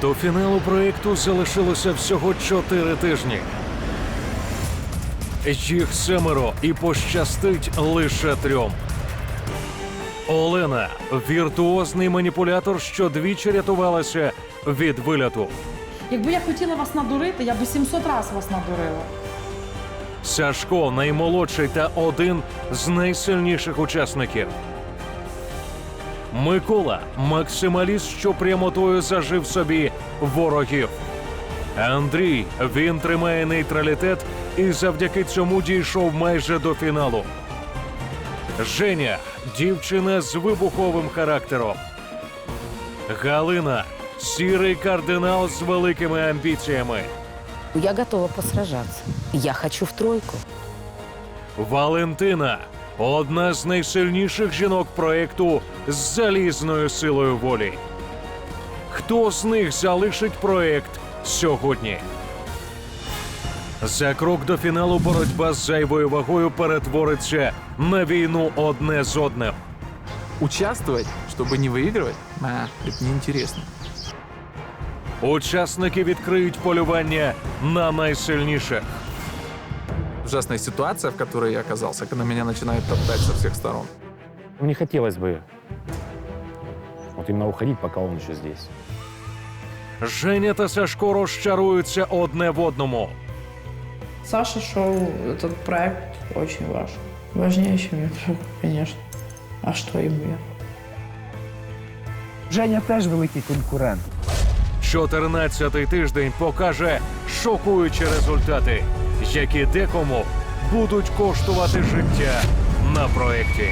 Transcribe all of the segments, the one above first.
До фіналу проєкту залишилося всього чотири тижні. Їх семеро і пощастить лише трьом. Олена віртуозний маніпулятор, що двічі рятувалася від вильоту. Якби я хотіла вас надурити, я би 700 разів вас надурила. Сашко наймолодший та один з найсильніших учасників. Микола максималіст, що прямотою зажив собі ворогів. Андрій він тримає нейтралітет і завдяки цьому дійшов майже до фіналу. Женя дівчина з вибуховим характером. Галина сірий кардинал з великими амбіціями. Я готова посражаться. Я хочу в тройку. Валентина одна з найсильніших жінок проекту з залізною силою волі. Хто з них залишить проект сьогодні? За крок до фіналу боротьба з зайвою вагою перетвориться на війну одне з одним. Участвовать, чтобы не выигрывать, а, это неинтересно. Учасники відкриють полювання на найсильніших. Ужасная ситуация, в которой я оказался, когда меня начинают топтать со всех сторон. Ну, Не хотелось бы вот именно уходить, пока он еще здесь. Женя та Сашко розчаруються одне в одному. Саша шоу, этот проект очень важен. Важнее, чем я, конечно. А что ему я? Женя теж великий конкурент. 14-й тиждень покаже шокуючі результати, які декому будуть коштувати життя на проєкті.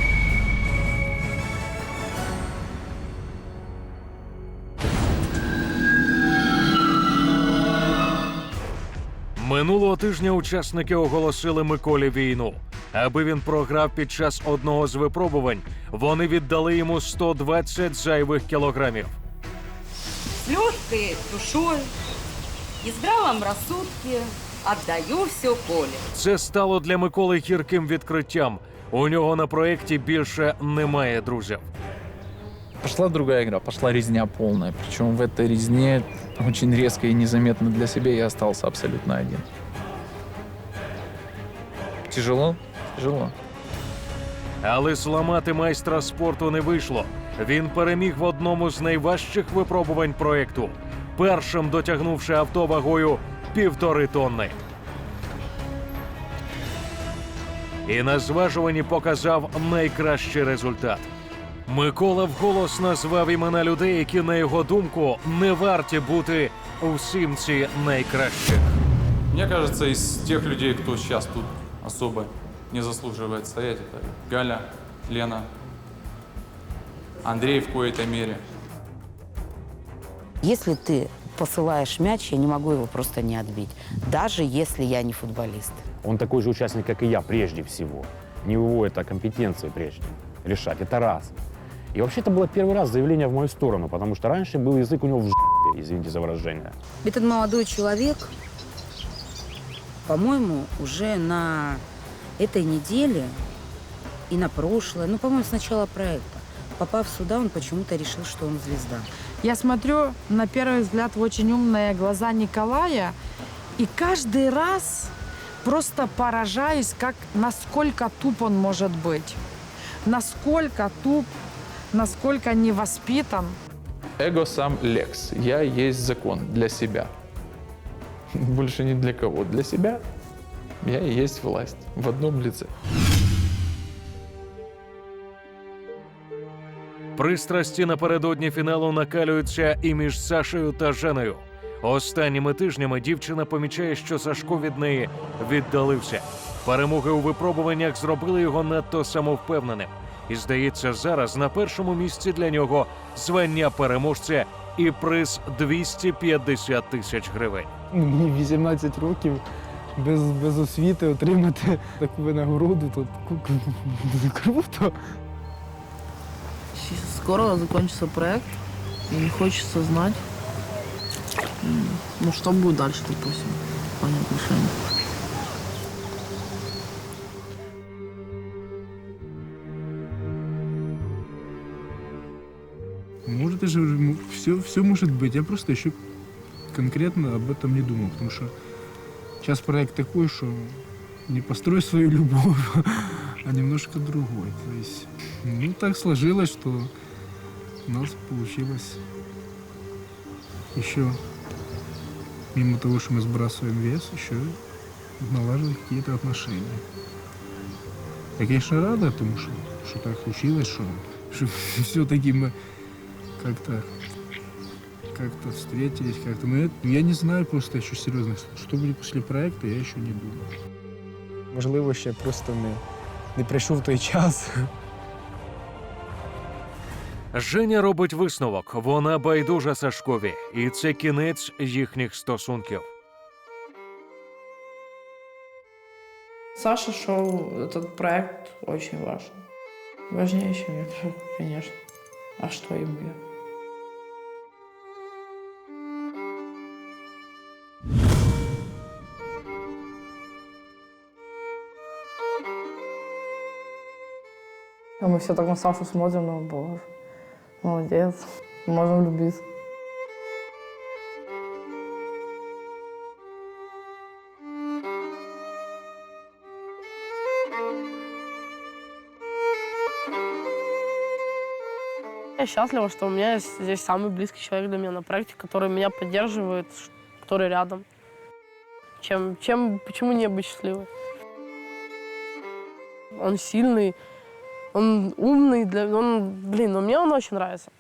Минулого тижня учасники оголосили Миколі війну. Аби він програв під час одного з випробувань, вони віддали йому 120 зайвих кілограмів. с легкой душой и здравом рассудке отдаю все Коле. Це стало для Миколи гірким відкриттям. У нього на проєкті більше немає друзів. Пошла другая игра, пошла резня полная. Причем в этой резне очень резко и незаметно для себя я остался абсолютно один. Тяжело? Тяжело. Але зламати майстра спорту не вийшло. Він переміг в одному з найважчих випробувань проєкту, першим дотягнувши авто вагою півтори тонни. І на зважуванні показав найкращий результат. Микола вголос назвав імена людей, які, на його думку, не варті бути у сімці найкращих. Мне кажется, из тех людей, кто сейчас тут особо не заслуживает стоять, это Галя, Лена, Андрей в коей-то мере. Если ты посылаешь мяч, я не могу его просто не отбить. Даже если я не футболист. Он такой же участник, как и я, прежде всего. Не его это компетенции прежде решать. Это раз. И вообще это было первый раз заявление в мою сторону, потому что раньше был язык у него в жопе, извините за выражение. Этот молодой человек, по-моему, уже на этой неделе и на прошлое, ну, по-моему, с начала проекта, попав сюда, он почему-то решил, что он звезда. Я смотрю на первый взгляд в очень умные глаза Николая, и каждый раз просто поражаюсь, как насколько туп он может быть. Насколько туп, насколько невоспитан. Эго сам лекс. Я есть закон для себя. Больше ни для кого. Для себя я и есть власть в одном лице. Пристрасті напередодні фіналу накалюються і між Сашею та Женою. Останніми тижнями дівчина помічає, що Сашко від неї віддалився. Перемоги у випробуваннях зробили його надто самовпевненим. І здається, зараз на першому місці для нього звання переможця і приз 250 тисяч гривень. Мені 18 років без, без освіти отримати таку винагороду, ку- круто. Скоро закончится проект, и хочется знать, ну что будет дальше, допустим, в плане отношений. Может, даже все, все может быть. Я просто еще конкретно об этом не думал, потому что сейчас проект такой, что не построй свою любовь, а немножко другой. То есть, ну, так сложилось, что у нас получилось еще, мимо того, что мы сбрасываем вес, еще налаживать какие-то отношения. Я, конечно, рад этому, что, что так случилось, что, что все-таки мы как-то как-то встретились, как-то. Но я, я не знаю просто еще серьезно, что будет после проекта, я еще не думаю. Можливо, ще просто не, не прийшов той час. Женя робить висновок. Вона байдужа Сашкові, і це кінець їхніх стосунків. Саша шел, этот проект очень важен. Важнее, чем я, конечно. А что ему я? А мы все так на Сашу смотрим, ну, боже, молодец, можем влюбиться. Я счастлива, что у меня есть здесь самый близкий человек для меня на проекте, который меня поддерживает, который рядом. Чем, чем, почему не быть счастливой? Он сильный, он умный, для, он, блин, ну мне он очень нравится.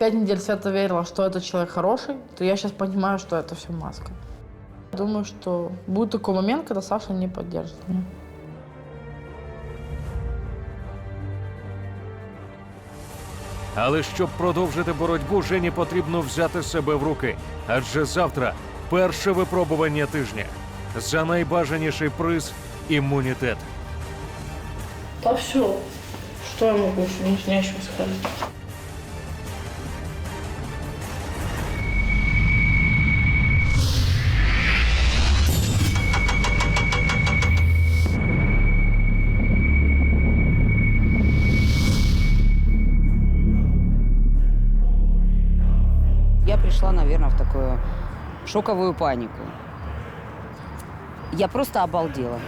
Пять недель Света верила, что этот человек хороший, то я сейчас понимаю, что это все маска. Думаю, что будет такой момент, когда Саша не поддержит меня. Але щоб продовжити боротьбу, Жені потрібно взяти себе в руки. Адже завтра перше випробування тижня. За найбажаніший приз імунітет. Та все. що я могу еще? Не, нечего сказать. Я пришла, наверное, в такую шоковую панику. Я просто обалдела.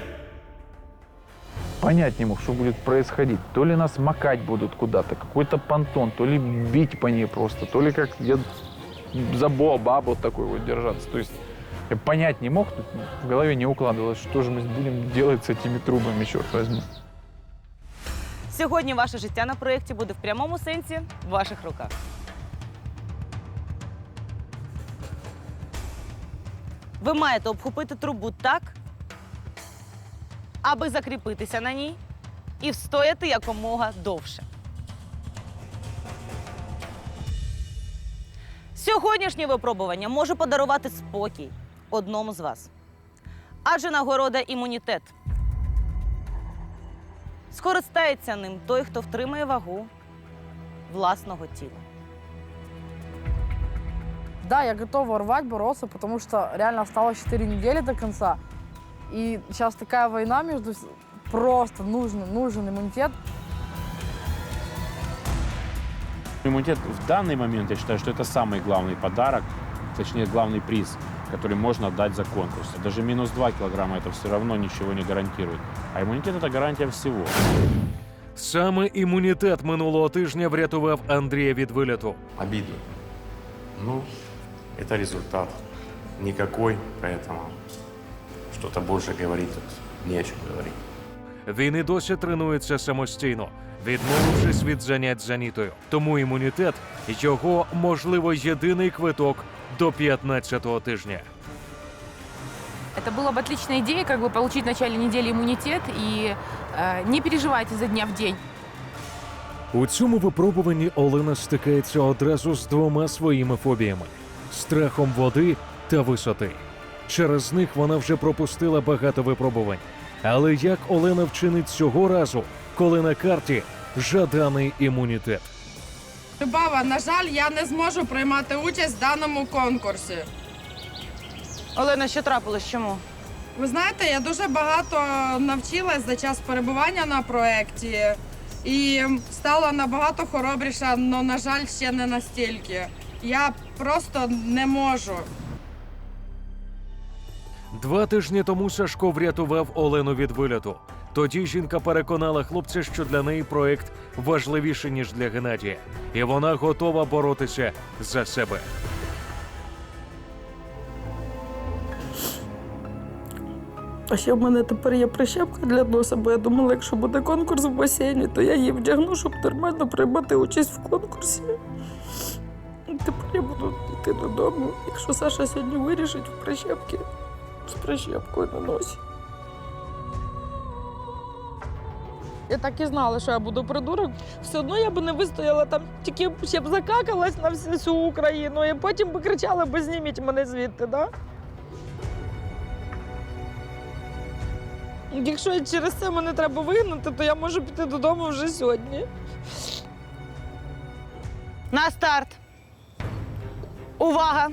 Понять не мог, что будет происходить. То ли нас макать будут куда-то, какой-то понтон, то ли бить по ней просто, то ли как я забо бабу такой вот держаться. То есть я понять не мог, в голове не укладывалось, что же мы будем делать с этими трубами, черт возьми. Сьогодні ваше життя на проєкті буде в прямому сенсі в ваших руках. Ви маєте обхопити трубу так, аби закріпитися на ній і встояти якомога довше. Сьогоднішнє випробування може подарувати спокій одному з вас. Адже нагорода імунітет. Скористається ним той, хто втримає вагу власного тіла. Да, я готова рвать, бороться, потому что реально осталось 4 недели до конца. И сейчас такая война между... вс- Просто нужен, нужен иммунитет. Иммунитет в данный момент, я считаю, что это самый главный подарок, точнее, главный приз, который можно дать за конкурс. Даже минус 2 килограмма это все равно ничего не гарантирует. А иммунитет – это гарантия всего. Саме імунітет минулого тижня врятував Андрія від виліту. Обидно. Ну, это результат. Никакой, поэтому что-то больше говорить тут не о чем говорить. Він і досі тренується самостійно, відмовившись від занять з Анітою. Тому імунітет його, можливо, єдиний квиток до 15-го тижня. Это была бы отличная идея, как бы получить в начале недели иммунитет и э, не переживайте за дня в день. У цьому випробуванні Олена стикається одразу з двома своїми фобіями: страхом води та висоти. Через них вона вже пропустила багато випробувань. Але як Олена вчинить цього разу, коли на карті жаданий імунітет? Любава, на жаль, я не зможу приймати участь в даному конкурсі. Олена, що трапилось? Чому? Ви знаєте, я дуже багато навчилась за час перебування на проєкті і стала набагато хоробріша, але, на жаль, ще не настільки. Я просто не можу. Два тижні тому Сашко врятував Олену від вильоту. Тоді жінка переконала хлопця, що для неї проект важливіший, ніж для Геннадія, і вона готова боротися за себе. А ще в мене тепер є прищепка для носа, бо я думала, якщо буде конкурс в басейні, то я її вдягну, щоб нормально приймати участь в конкурсі. Тепер я буду йти додому, якщо Саша сьогодні вирішить в прищепки з прищепкою на носі. Я так і знала, що я буду придурок. Все одно я б не вистояла там, тільки ще б закакалась на всю Україну, і потім би кричали, бо зніміть мене звідти, да? Якщо через це мене треба вигнати, то я можу піти додому вже сьогодні. На старт. Увага!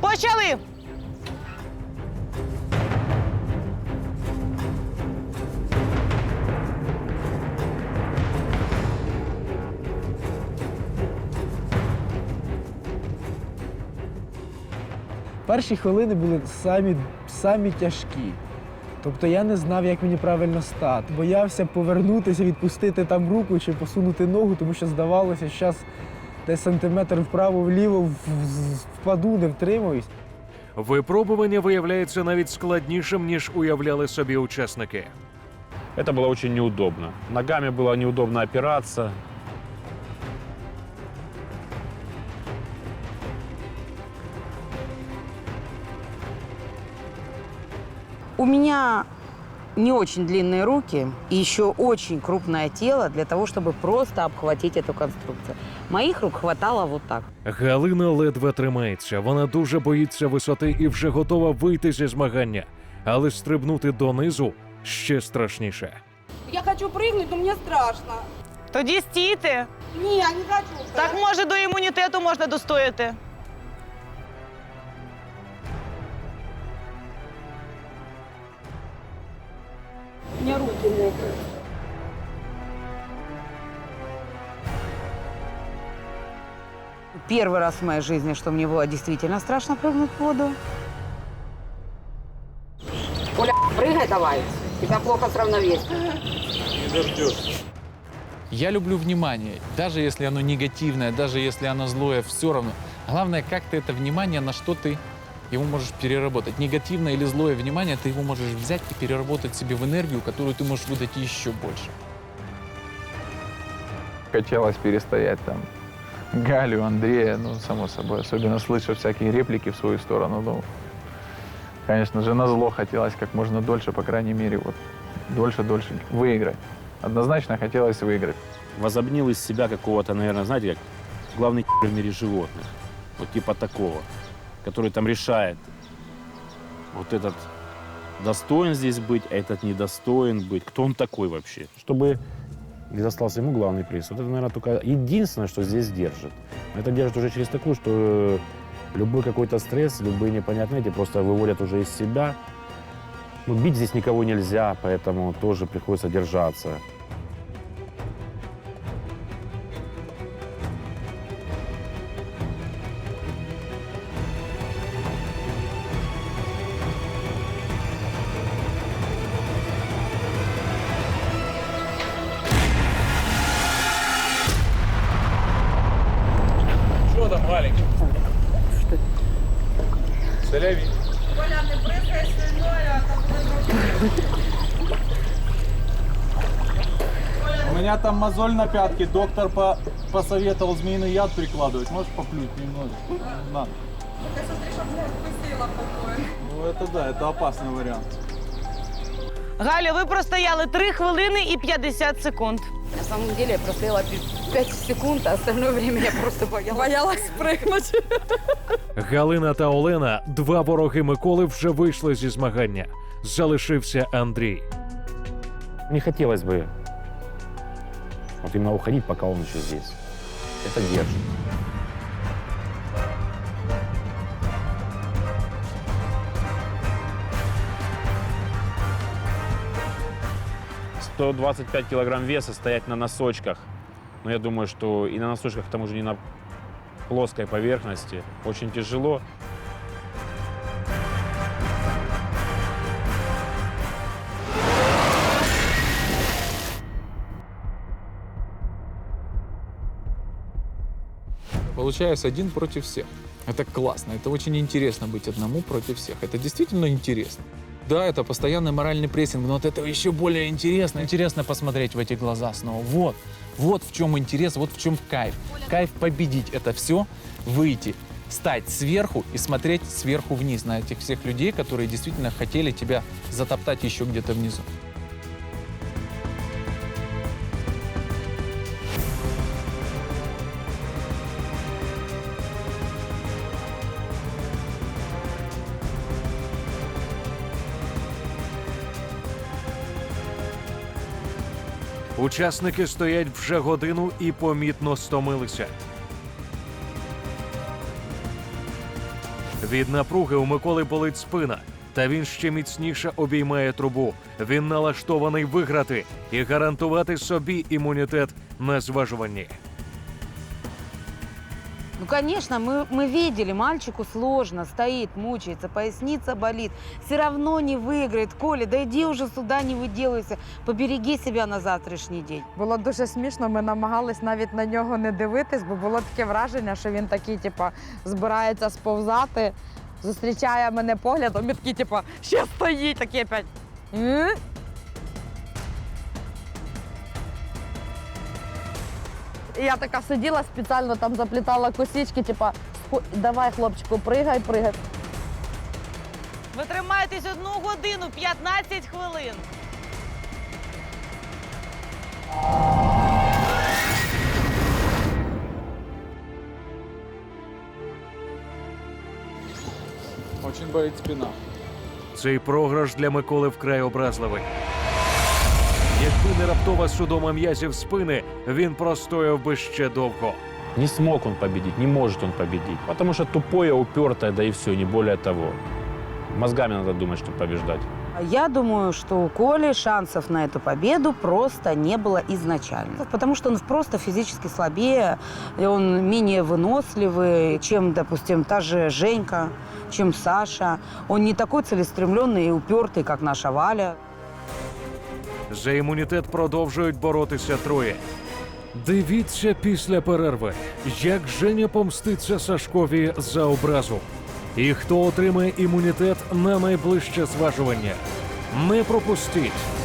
Почали! Перші хвилини були самі, самі тяжкі. Тобто я не знав, як мені правильно стати. Боявся повернутися, відпустити там руку чи посунути ногу, тому що здавалося, що зараз десь сантиметр вправо-вліво в- в- впаду, не втримуюсь. Випробування виявляється навіть складнішим, ніж уявляли собі учасники. Это было очень неудобно. Ногами было неудобно опираться. У меня не очень длинные руки и еще очень крупное тело для того, чтобы просто обхватить эту конструкцию. Моих рук хватало вот так. Галина ледве тримається. Вона дуже боїться висоти і вже готова вийти зі змагання, але стрибнути донизу ще страшніше. Я хочу прыгнуть, но мне страшно. Тоді стійте. Не, я не хочу. Так може до імунітету можна достояти. Руки мокрые. Первый раз в моей жизни, что мне было действительно страшно прыгнуть в воду. Оля, прыгай давай. Тебя плохо с равновесием. Я люблю внимание, даже если оно негативное, даже если оно злое, все равно. Главное, как ты это внимание, на что ты его можешь переработать. Негативное или злое внимание, ты его можешь взять и переработать себе в энергию, которую ты можешь выдать еще больше. Хотелось перестоять там Галю, Андрея, ну, само собой. Особенно слыша всякие реплики в свою сторону. Ну, конечно же, на зло хотелось как можно дольше, по крайней мере, вот дольше-дольше выиграть. Однозначно хотелось выиграть. Возобнил из себя какого-то, наверное, знаете, как главный в мире животных. Вот типа такого, который там решает. Вот этот достоин здесь быть, а этот недостоин быть. Кто он такой вообще? Чтобы не достался ему главный приз. Вот это, наверное, только единственное, что здесь держит. Это держит уже через такую, что э, любой какой-то стресс, любые непонятные эти просто выводят уже из себя. Ну, бить здесь никого нельзя, поэтому тоже приходится держаться. Что там, маленький? Соляви. Оля, не бризгай слюною, а У меня там мозоль на пятке, доктор по посоветовал змеиный яд прикладывать. Можешь поплють немножечко? На. Ну это да, это опасный вариант. Галю, ви простояли 3 хвилини і 50 секунд. На самом деле я простояла 5 секунд, а остальное время я просто боялась. Боялась прыгнуть. Галина та Олена, два вороги Миколи, вже вийшли зі змагання. Залишився Андрій. Не хотелось бы вот именно уходить, пока он еще здесь. Это держит. 125 килограмм веса, стоять на носочках. Но я думаю, что и на носочках, к тому же не на плоской поверхности, очень тяжело. Получается один против всех. Это классно, это очень интересно быть одному против всех. Это действительно интересно. Да, это постоянный моральный прессинг, но от этого еще более интересно. Интересно посмотреть в эти глаза снова. Вот, вот в чем интерес, вот в чем кайф. Кайф победить это все, выйти, стать сверху и смотреть сверху вниз на этих всех людей, которые действительно хотели тебя затоптать еще где-то внизу. Учасники стоять вже годину і помітно стомилися. Від напруги у Миколи болить спина, та він ще міцніше обіймає трубу. Він налаштований виграти і гарантувати собі імунітет на зважуванні Ну, конечно, мы, мы видели, мальчику сложно, стоит, мучается, поясница болит. Все равно не выиграет. Коля, да иди уже сюда, не выделывайся. Побереги себя на завтрашний день. Було дуже смішно. Ми намагались навіть на нього не дивитись, бо було таке враження, що він такий, типа, збирається сповзати, зустрічає мене поглядом і такий, типа, ще стоїть, такий опять. І я така сиділа спеціально там заплітала косички, типа, давай, хлопчику, пригай, пригай. Ви тримаєтесь одну годину 15 хвилин. Очень болит спина. Цей програш для Миколи вкрай образливий. Якби не раптова судома м'язів спини, він простояв би ще довго. Не смог он победить, не может он победить. Потому что тупое, упертое, да и все, не более того. Мозгами надо думать, чтобы побеждать. Я думаю, что у Коли шансов на эту победу просто не было изначально. Потому что он просто физически слабее, и он менее выносливый, чем, допустим, та же Женька, чем Саша. Он не такой целеустремленный и упертый, как наша Валя. За імунітет продовжують боротися троє. Дивіться після перерви, як Женя помститься Сашкові за образу. І хто отримає імунітет на найближче зважування. Не пропустіть!